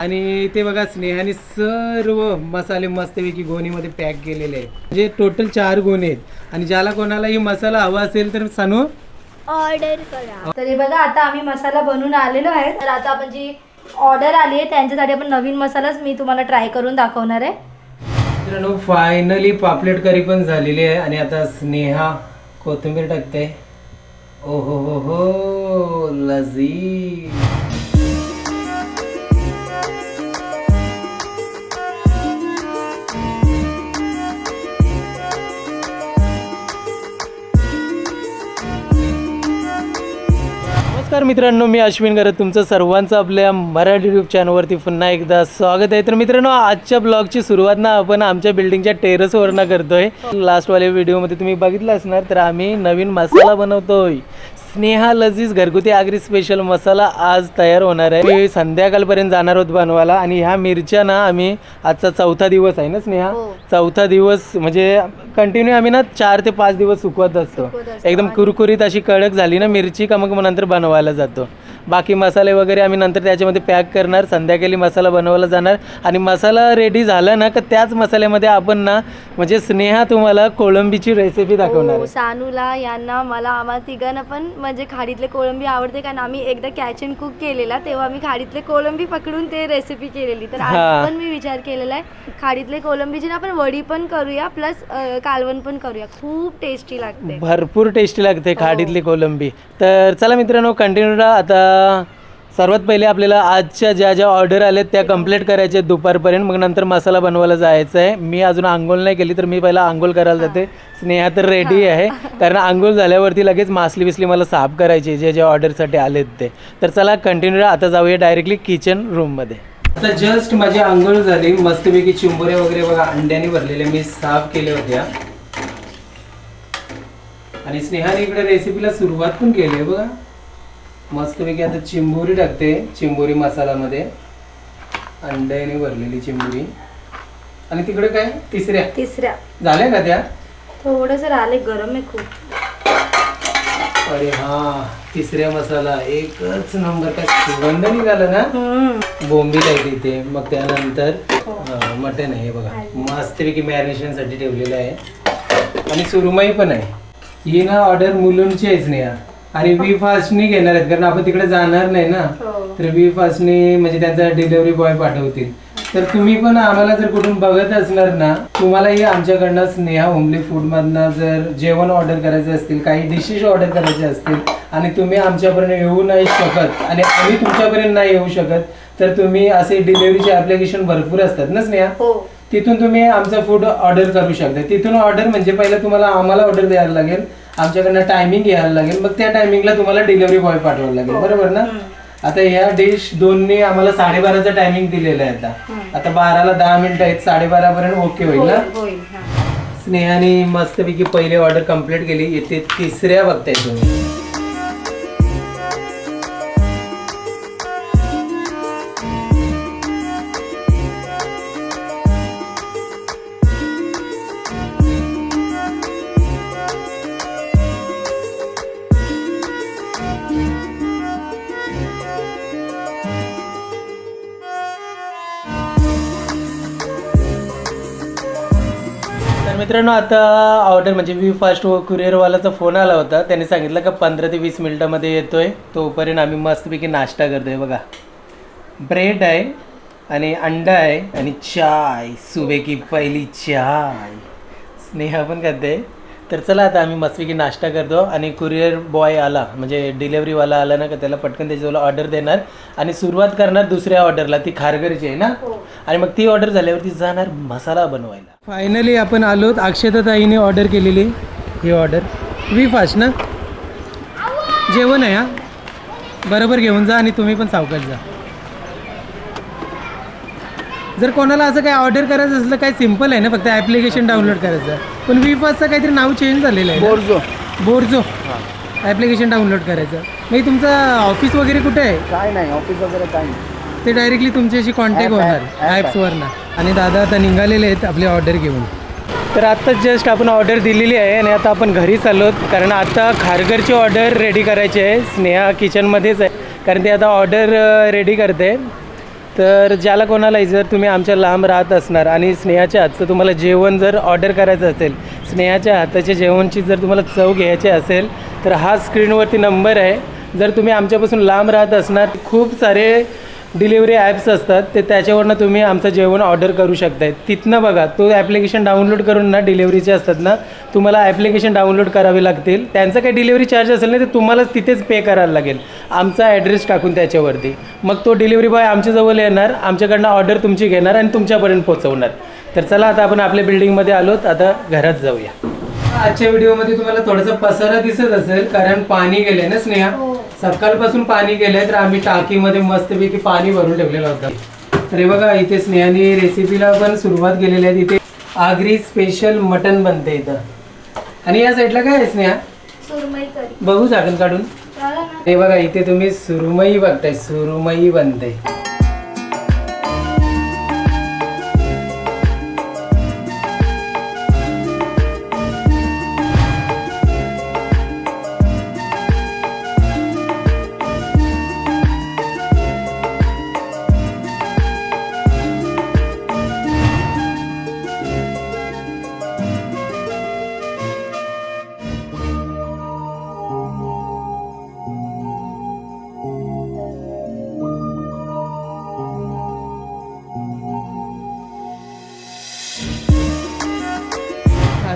आणि ते बघा स्नेहाने सर्व मसाले मस्तपैकी गोणीमध्ये पॅक केलेले आहेत. म्हणजे टोटल चार गोणे आहेत. आणि ज्याला कोणालाही मसाला हवा असेल तर सांगू ऑर्डर करा. तर हे बघा आता आम्ही मसाला बनवून आलेलो आहे. तर आता आपण जी ऑर्डर आली आहे त्यांच्यासाठी आपण नवीन मसालाच मी तुम्हाला ट्राय करून दाखवणार आहे. मित्रांनो फायनली पापलेट करी पण झालेली आहे. आणि आता स्नेहा कोथिंबीर टाकते. ओ हो हो हो लजी नमस्कार मित्रांनो मी अश्विन गरज. तुमचं सर्वांचं आपल्या मराठी यूट्यूब चॅनलवरती पुन्हा एकदा स्वागत आहे. तर मित्रांनो आजच्या ब्लॉगची सुरुवात ना आपण आमच्या बिल्डिंगच्या टेरेसवरनं करतोय. लास्टवाल्या व्हिडिओमध्ये तुम्ही बघितलं असणार तर आम्ही नवीन मसाला बनवतोय. स्नेहा लजीज घरगुती आगरी स्पेशल मसाला आज तयार होणार आहे. मी संध्याकाळपर्यंत जाणार आहोत बनवायला आणि ह्या मिरच्या ना आम्ही आजचा चौथा दिवस आहे ना स्नेहा? हो. चौथा दिवस म्हणजे कंटिन्यू आम्ही ना चार ते पाच दिवस सुकवत असतो. सुकवत असतो. एकदम कुरकुरीत अशी कडक झाली ना मिरची का मग नंतर बनवायला जातो. बाकी मसाले वगैरे आम्ही नंतर त्याच्यामध्ये पॅक करणार. संध्याकाळी मसाला बनवायला जाणार. आणि मसाला रेडी झाला ना का त्याच मसाल्यामध्ये आपण ना म्हणजे स्नेहा तुम्हाला कोळंबीची रेसिपी दाखवणार हो, आहे. सानूला यांना मला आम्हाला तिघांना पण म्हणजे खाडीतले कोळंबी आवडते. कारण आम्ही एकदा कॅच अँड कुक केलेला तेव्हा आम्ही खाडीतले कोळंबी पकडून ते रेसिपी केलेली. तर हा. आज पण मी विचार केलेला आहे. खाडीतले कोळंबीची ना आपण वडी पण करूया प्लस कालवण पण करूया. खूप टेस्टी लागते. भरपूर टेस्टी लागते खाडीतली कोलंबी तर चला मित्रांनो कंटिन्यू राहा. आता सर्वात पहिले आपल्याला आजच्या ज्या ज्या ऑर्डर आल्या त्या कंप्लीट करायच्या आहेत दुपारपर्यंत. मग नंतर मसाला बनवायला जायचं आहे मी अजून आंघोळ नाही केली तर मी पहिला आंघोळ करायला जाते. स्नेहा तर रेडी आहे. कारण आंघोळ झाल्यावरती लगेच मासली बिसली मला साफ करायची जे जे ऑर्डरसाठी आलेत ते. तर चला कंटिन्यू आता जाऊया डायरेक्टली किचन रूममध्ये आता जस्ट माझी आंघोळ झाली. मस्तपैकी चिंबोरे वगैरे बघा अंड्याने भरलेले मी साफ केले होत्या आणि स्नेहाने इकडे रेसिपीला सुरुवात पण केली आहे बघा. मस्तपैकी आता चिंबोरी टाकते. चिंबोरी मसालामध्ये अंड्याने भरलेली चिंबोरी. आणि तिकडे काय? तिसऱ्या. तिसऱ्या. झाल्या का त्या? थोडंसं राहिले गरम आहे खूप. अरे हा तिसऱ्या मसाला. एकच नंबर काय? सुगंध निघाला ना? हम्म. बोंबील आहे तिथे मग त्यानंतर मटन आहे हे बघा. मस्तपैकी मॅरिनेशनसाठी ठेवलेलं आहे. आणि सुरमई पण आहे. ही ना ऑर्डर मुलुंडची आहेच नाही हा. आणि वी फास्टनी घेणार आहेत कारण आपण तिकडे जाणार नाही ना. हो. तर वी फास्टनी म्हणजे त्यांचा डिलिव्हरी बॉय पाठवतील. तर तुम्ही पण आम्हाला जर कुठून बघत असणार ना तुम्हालाही आमच्याकडनं स्नेहा होमली फूडमधनं जर जेवण ऑर्डर करायचे असतील काही डिशेस ऑर्डर करायचे असतील आणि तुम्ही आमच्यापर्यंत येऊ नाही शकत आणि आम्ही तुमच्यापर्यंत नाही येऊ शकत तर तुम्ही असे डिलिव्हरीचे ॲप्लिकेशन भरपूर असतात ना स्नेहा? हो. तिथून तुम्ही आमचं फूड ऑर्डर करू शकता. तिथून ऑर्डर म्हणजे पहिलं तुम्हाला आम्हाला ऑर्डर द्यायला लागेल आमच्याकडनं टायमिंग घ्यायला लागेल. मग त्या टायमिंगला तुम्हाला डिलिव्हरी बॉय पाठवायला लागेल. बरोबर ना? आता ह्या डिश दोन्ही आम्हाला साडेबाराचा टायमिंग दिलेला आहे आता. आता बाराला दहा मिनिटं आहेत. साडेबारा पर्यंत ओके होईल ना हा. स्नेहाने मस्तपैकी पहिली ऑर्डर कंप्लीट केली. येते तिसऱ्या बघताय तुम्ही. मित्रांनो आता ऑर्डर म्हणजे मी फास्ट कुरिअरवाल्याचा फोन आला होता. त्याने सांगितलं का पंधरा ते वीस मिनिटामध्ये येतोय. तोपर्यंत आम्ही मस्तपैकी नाश्ता करतोय. बघा ब्रेड आहे आणि अंडा आहे आणि चाय. सुबे की पहिली चाय. स्नेहा पण करते तर चला आता आम्ही मस्तपैकी नाश्ता करतो आणि कुरिअर बॉय आला. म्हणजे डिलेवरीवाला आला ना का त्याला पटकन त्याच्याजवळ ऑर्डर देणार आणि सुरुवात करणार दुसऱ्या ऑर्डरला ती खारघरची आहे ना? हो. आणि मग ती ऑर्डर झाल्यावरती जाणार मसाला बनवायला. फायनली आपण आलोत. अक्षता ताईने ऑर्डर केलेली ही ऑर्डर. वी फास्ट ना? जेवण आहे हा? बरोबर घेऊन जा आणि तुम्ही पण सावकाश जा. जर कोणाला असं काही ऑर्डर करायचं असलं काय सिंपल आहे ना फक्त ॲप्लिकेशन डाउनलोड करायचं. पण वी फास्टचं काहीतरी नाव चेंज झालेलं आहे बोर्जो बोर्जो ॲप्लिकेशन डाउनलोड करायचं. मग तुमचं ऑफिस वगैरे कुठे आहे? काय नाही ऑफिस वगैरे काय नाही. ते डायरेक्टली तुमच्याशी कॉन्टॅक्ट होणार ॲप्सवरनं आणि दादा आता निघालेले आहेत आपली ऑर्डर घेऊन. तर आत्ताच जस्ट आपण ऑर्डर दिलेली आहे आणि आता आपण घरी चाललो कारण आता खारघरची ऑर्डर रेडी करायची आहे. स्नेहा किचनमध्येच आहे. कारण ते आता ऑर्डर रेडी करते. तर ज्याला कोणालाही जर तुम्ही आमच्या लांब राहत असणार आणि स्नेहाच्या हातचं तुम्हाला जेवण जर ऑर्डर करायचं असेल स्नेहाच्या हाताच्या जेवणची जर तुम्हाला चव घ्यायची असेल तर हा स्क्रीनवरती नंबर आहे. जर तुम्ही आमच्यापासून लांब राहत असणार खूप सारे डिलिव्हरी ॲप्स असतात ते त्याच्यावरनं तुम्ही आमचं जेवण ऑर्डर करू शकताय. तिथनं बघा तो ॲप्लिकेशन डाउनलोड करून ना डिलिव्हरीचे असतात ना तुम्हाला ॲप्लिकेशन डाउनलोड करावे लागतील. त्यांचं काही डिलिव्हरी चार्ज असेल ना ते तुम्हालाच तिथेच पे करायला लागेल. आमचा ॲड्रेस टाकून त्याच्यावरती. मग तो डिलिव्हरी बॉय आमच्याजवळ येणार आमच्याकडनं ऑर्डर तुमची घेणार आणि तुमच्यापर्यंत पोहोचवणार. तर चला आता आपण आपल्या बिल्डिंगमध्ये आलोत आता घरात जाऊया. आजच्या व्हिडिओमध्ये तुम्हाला थोडासा पसारा दिसत असेल कारण पाणी गेले ना स्नेहा? हो. सकाळपासून पाणी गेलंय तर आम्ही टाकीमध्ये मस्तपैकी पाणी भरून ठेवलेलं होतं. तर हे बघा इथे स्नेहाने रेसिपीला पण सुरुवात केलेली आहे. इथे आगरी स्पेशल मटन बनते इथं. आणि या साईडला काय आहे स्नेहा? बघू झाकण काढून. हे बघा इथे तुम्ही सुरमई बघताय सुरमई बनते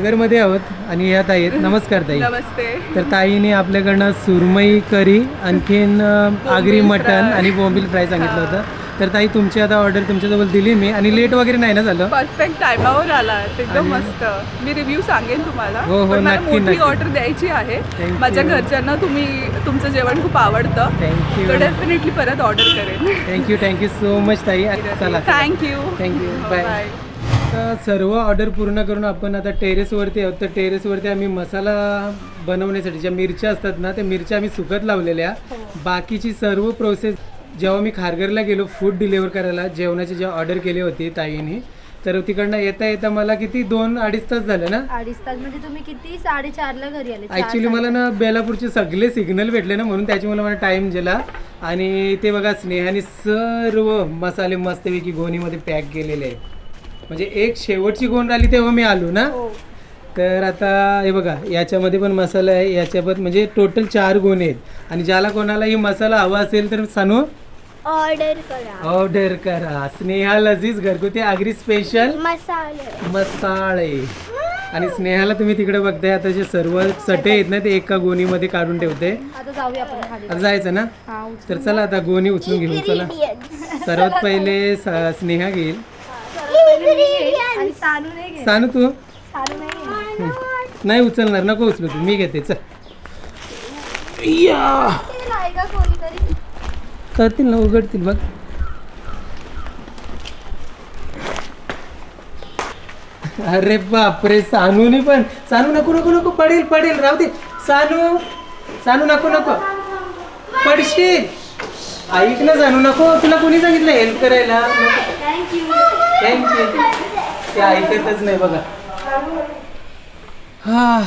मध्ये आहोत आणि या ताई आहेत. नमस्कार ताई. नमस्ते. तर ताईने आपल्याकडनं सुरमई करी आणखीन आगरी मटण आणि बोंबील फ्राय सांगितलं होतं. तर ताई तुमची आता ऑर्डर तुमच्याजवळ दिली मी आणि लेट वगैरे नाही ना झालं? परफेक्ट टायमावर आला. एकदम मस्त. मी रिव्ह्यू सांगेन तुम्हाला. हो, हो, नक्की. ऑर्डर द्यायची आहे. माझ्या घरच्यांना तुम्ही तुमचं जेवण खूप आवडतं. थँक्यू तर डेफिनेटली परत ऑर्डर करेन. थँक्यू थँक्यू सो मच ताई. चला थँक्यू थँक्यू बाय आता सर्व ऑर्डर पूर्ण करून आपण आता टेरेसवरती आहोत. तर टेरेसवरती आम्ही मसाला बनवण्यासाठी ज्या मिरच्या असतात ना त्या मिरच्या आम्ही सुकत लावलेल्या. बाकीची सर्व प्रोसेस जेव्हा मी खारघरला गेलो फूड डिलिव्हर करायला जेवणाची जेव्हा ऑर्डर केली होती ताईने तर तिकडनं येता येता मला किती दोन अडीच तास झाले ना? अडीच तास म्हणजे तुम्ही किती साडेचारला घरी आले? चार ॲक्च्युली मला ना बेलापूरचे सगळे सिग्नल भेटले ना म्हणून त्याच्यामुळे मला टाईम गेला. आणि ते बघा स्नेहाने सर्व मसाले मस्तपैकी गोणीमध्ये पॅक केलेले आहेत. म्हणजे एक शेवटची गोण राहिली तेव्हा मी आलो ना? हो. तर आता हे बघा याच्यामध्ये पण मसाला आहे याच्यावर म्हणजे टोटल चार गोणे आहेत. आणि ज्याला कोणालाही मसाला हवा असेल तर सानू? ऑर्डर करा. ऑर्डर करा. स्नेहा लजीज घरगुती आगरी स्पेशल मसाले. मसाळे आणि स्नेहाला तुम्ही तिकडे बघताय आता जे सर्व चटे आहेत ना ते एका गोणीमध्ये काढून ठेवते. आता जाऊया आपण खाली. आता जायचं ना? हा तर चला आता गोणी उचलून घेऊन चला. Ingredients. सर्वात पहिले स- स्नेहा घेईल. सांग तू? सानू नाही घे नाही उचलणार नको उचलू तू. मी घेते चल. करतील ना उघडतील बघ. अरे बापरे सानूने पण. सानू नको नको नको. पडेल पडेल. राहू दे. सानू सानू नको नको. पडशील. ऐक ना सानू नको. तुला कोणी सांगितलं हेल्प करायला? थँक्यू ते ऐकतच नाही बघा. हा.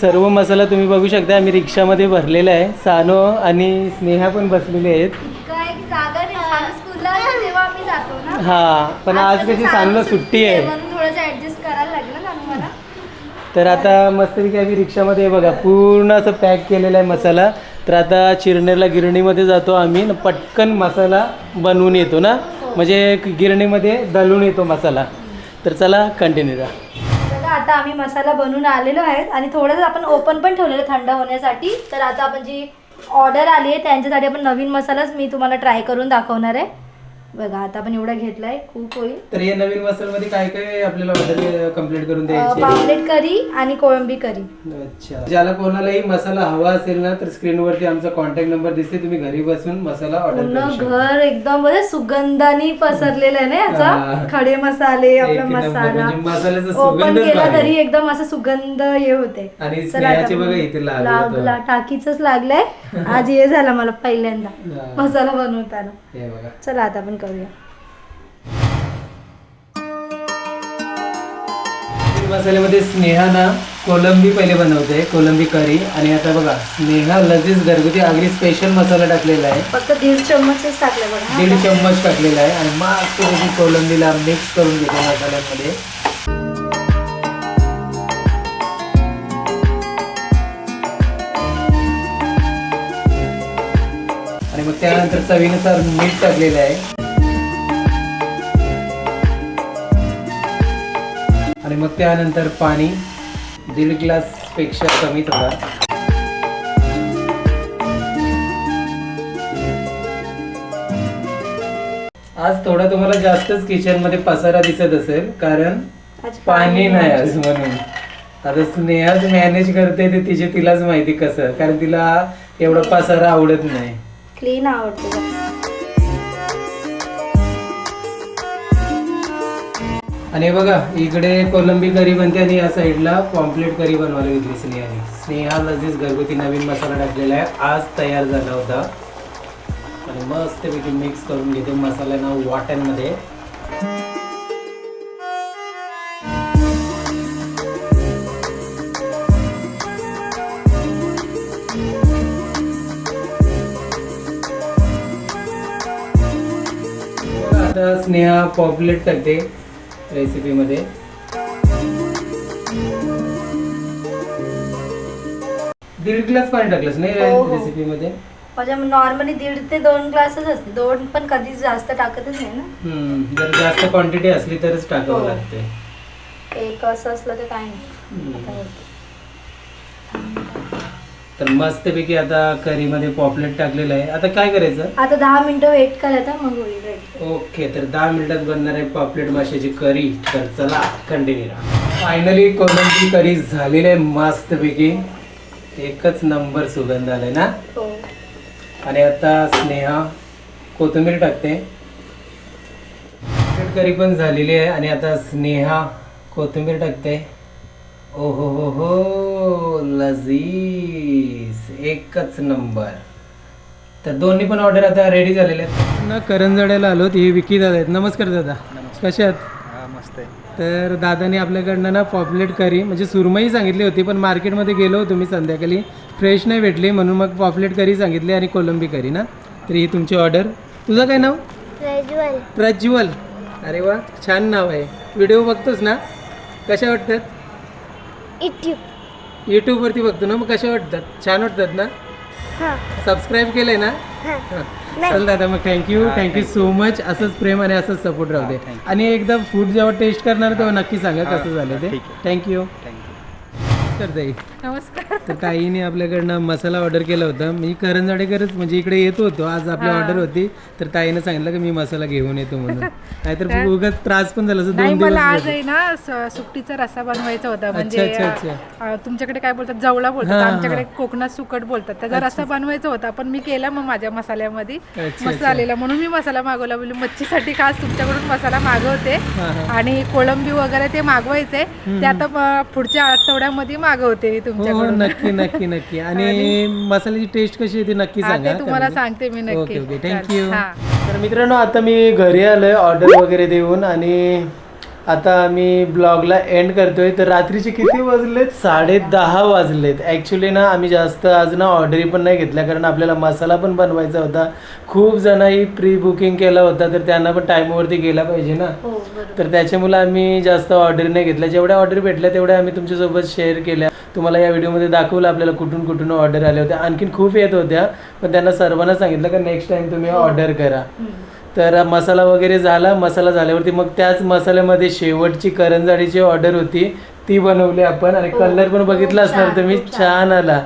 सर्व मसाला तुम्ही बघू शकता. आम्ही रिक्षामध्ये भरलेला आहे. सानो आणि स्नेहा पण बसलेले आहेत. काय की जागा नाही. सानू स्कूलला असते तेव्हा आम्ही जातो ना. हा पण आज कशी सानूला सुट्टी आहे तर आता मस्तपैकी आम्ही रिक्षामध्ये बघा पूर्ण असं पॅक केलेला आहे मसाला. तर आता चिरणेला गिरणीमध्ये जातो आम्ही. पटकन मसाला बनवून येतो ना? म्हणजे गिरणीमध्ये दलून येतो मसाला. तर चला कंटिन्यू करा आता आम्ही मसाला बनवून आलेलो आहेत आणि थोडंसं आपण ओपन पण ठेवलेलं थंड होण्यासाठी तर आता आपण जी ऑर्डर आली आहे त्यांच्यासाठी आपण नवीन मसालाच मी तुम्हाला ट्राय करून दाखवणार आहे. बघा आता आपण एवढा घेतलाय खूप होईल तर या नवीन मसाल्यामध्ये काय काय आपल्याला ऑर्डर कंप्लीट करून द्यायची आहे? पावलेट करी आणि कोळंबी करी अच्छा ज्याला कोणालाही मसाला हवा असेल ना तर स्क्रीनवरती आमचा कॉन्टॅक्ट नंबर दिसते तुम्ही घरी बसून मसाला ऑर्डर पूर्ण करू शकता घर एकदम म्हणजे सुगंधानी पसरलेलं आहे ना हा. याचा खडे मसाले आपला मसाला म्हणजे मसाल्याचा ओपन सुगंधच केला भारी. तरी एकदम असं सुगंध हे होते आणि चला स्नेहाचे बघा इथे लागलं लागला होतं. टाकीच लागलंय आज हे झालं मला पहिल्यांदा हा. मसाला बनवताना हे बघा. चला आता आपण करूया. मसाल्यामध्ये स्नेहा ना कोलंबी पहिले बनवते कोलंबी करी. आणि आता बघा स्नेहा लजीज घरगुती आगरी स्पेशल मसाला टाकलेला आहे. फक्त दीड चम्मचच टाकले बघा. दीड चम्मच टाकलेला आहे. आणि त्याची कोलंबीला मिक्स करून घेतो मसाल्यामध्ये. त्यानंतर चवीनुसार मीठ टाकलेलं आहे. आणि मग त्यानंतर पाणी दीड ग्लासपेक्षा कमी थोडा. आज थोडा तुम्हाला जास्तच किचनमध्ये पसारा दिसत असेल कारण पाणी नाही आज म्हणून. आता स्नेहाच मॅनेज करते ते तिचे तिलाच माहिती कसं कारण तिला एवढा पसारा आवडत नाही. क्लीन आवडतो आणि बघा इकडे कोलंबी करी बनते आणि या साईडला पॉम्पलेट करी बनवायला घेतली स्नेहाने. स्नेहा लजीज घरगुती नवीन मसाला टाकलेला आहे. आज तयार झाला होता. आणि मस्तपैकी मिक्स करून घेते मसाल्यांना वाट्यांमध्ये. स्नेहा पॉम्पलेट टाकते रेसिपीमध्ये दीड ग्लास पाणी टाकलंस नाही हो, हो. रेसिपीमध्ये माझ्या नॉर्मली दीड ते दोन ग्लासच असते दोन पण कधीच जास्त टाकतच नाही ना हम्म, जर जास्त क्वांटिटी असली तरच टाकावं हो. लागते एक असं असलं तर काय नाही हम्म. आता होतं. तर मस्तपैकी आता करीमध्ये पॉपलेट टाकलेलं आहे. आता काय करायचं? आता दहा मिनिटं वेट करायचं मग होईल ready. ओके तर दहा मिनिटात बनणार आहे पॉपलेट माशाची करी. तर चला कंटिन्यू फायनली कोलंबी करी झालेली आहे मस्तपैकी. एकच नंबर सुगंध आलाय ना? हो. आणि आता स्नेहा कोथिंबीर टाकते. करी पण झालेली आहे आणि आता स्नेहा कोथिंबीर टाकते. ओ हो हो हो लजीज एकच नंबर. तर दोन्ही पण ऑर्डर आता रेडी झालेले आहेत. ना करंजड्याला आलो हे विकी दादा आहेत. नमस्कार दादा. कसे आहात? मस्त आहे. तर दादाने आपल्याकडनं ना पॉपलेट करी म्हणजे सुरमई सांगितली होती पण मार्केटमध्ये गेलो होतो मी संध्याकाळी. फ्रेश नाही भेटली म्हणून मग पॉपलेट करी सांगितली आणि कोलंबी करी ना. तर ही तुमची ऑर्डर तुझं काय नाव? प्रज्वल. प्रज्वल. अरे वा छान नाव आहे. व्हिडिओ बघतोस ना? कशा वाटतात? इट्यूब यूट्यूबवरती बघतो ना मग कशा वाटतात? छान वाटतात ना? हां. सबस्क्राईब केलंय ना? हां. हां. चल दादा मग थँक्यू थँक्यू सो मच असंच प्रेम आणि असंच सपोर्ट राहू दे. आणि एकदा फूड जेव्हा टेस्ट करणार तेव्हा नक्की सांगा कसं झालं ते. थँक्यू तर ताई. नमस्कार. तर ताईने आपल्याकडनं मसाला ऑर्डर केला होता. मी करंजाडेकरच म्हणजे इकडे येत होतो. आज आपली ऑर्डर होती. तर ताईने सांगितलं की मी मसाला घेऊन येतो म्हणून. नाहीतर उगाच त्रास पण झाला. असं नाही दोन मला आज दिवस आहे ना स- सुकटीचा रस्सा बनवायचा होता. म्हणजे अच्छा, अच्छा. अ, तुमच्याकडे काय बोलतात? जवळा बोलतात. हां, आमच्याकडे कोकणात सुकट बोलतात. त्याचा रस्सा बनवायचा होता. पण मी केला मग माझ्या मसाल्यामध्ये. अच्छा, मस्त आलेला म्हणून मी मसाला मागवला. बोलली मच्छीसाठी खास तुमच्याकडून मसाला मागवते. आणि कोळंबी वगैरे ते मागवायचे. ते आता पुढच्या आठवड्यामध्ये मागवते मी हो तुमच्याकडून नक्की नक्की नक्की आणि मसाल्याची टेस्ट कशी आहे ती नक्की हा, सांगा ते तुम्हाला. सांगते मी ओके नक्की ओके चालेल. थँक्यू हा. तर मित्रांनो आता मी घरी आलोय ऑर्डर वगैरे देऊन आणि आता आम्ही ब्लॉगला एंड करतोय. तर रात्रीचे किती वाजलेत? साडे दहा वाजलेत. ॲक्च्युली ना आम्ही जास्त आज ना ऑर्डरी पण नाही घेतल्या कारण आपल्याला मसाला पण बनवायचा होता. खूप जणांनी प्री बुकिंग केला होता तर त्यांना पण टाईमवरती गेला पाहिजे ना. हो तर त्याच्यामुळे आम्ही जास्त ऑर्डर नाही घेतल्या. जेवढ्या ऑर्डर भेटल्या तेवढ्या आम्ही तुमच्यासोबत शेअर केल्या. तुम्हाला या व्हिडिओमध्ये दाखवलं आपल्याला कुठून कुठून ऑर्डर आल्या होत्या आणखीन खूप येत होत्या पण त्यांना सर्वांना सांगितलं का नेक्स्ट टाइम तुम्ही ऑर्डर करा. तर मसाला वगैरे झाला मसाला झाल्यावरती मग त्याच मसाल्यामध्ये शेवटची करंजाडीची ऑर्डर होती ती बनवली आपण. आणि कलर पण बघितला असणार तुम्ही छान. आला.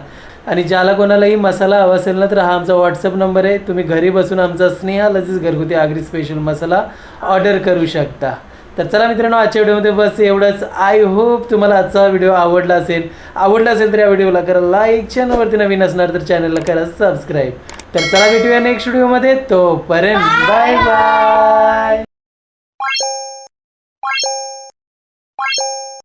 आणि ज्याला कोणालाही मसाला हवा असेल ना तर हा आमचा व्हॉट्सअप नंबर आहे. तुम्ही घरी बसून आमचा स्नेहा लजीज घरगुती आगरी स्पेशल मसाला ऑर्डर करू शकता. तर चला मित्रांनो आजच्या व्हिडिओमध्ये बस एवढंच. आय होप तुम्हाला आजचा व्हिडिओ आवडला असेल. आवडला असेल तर या व्हिडिओला करा लाईक चॅनलवरती नवीन असणार तर चॅनलला करा सबस्क्राईब तर चला भेटूया नेक्स्ट व्हिडिओमध्ये तोपर्यंत बाय बाय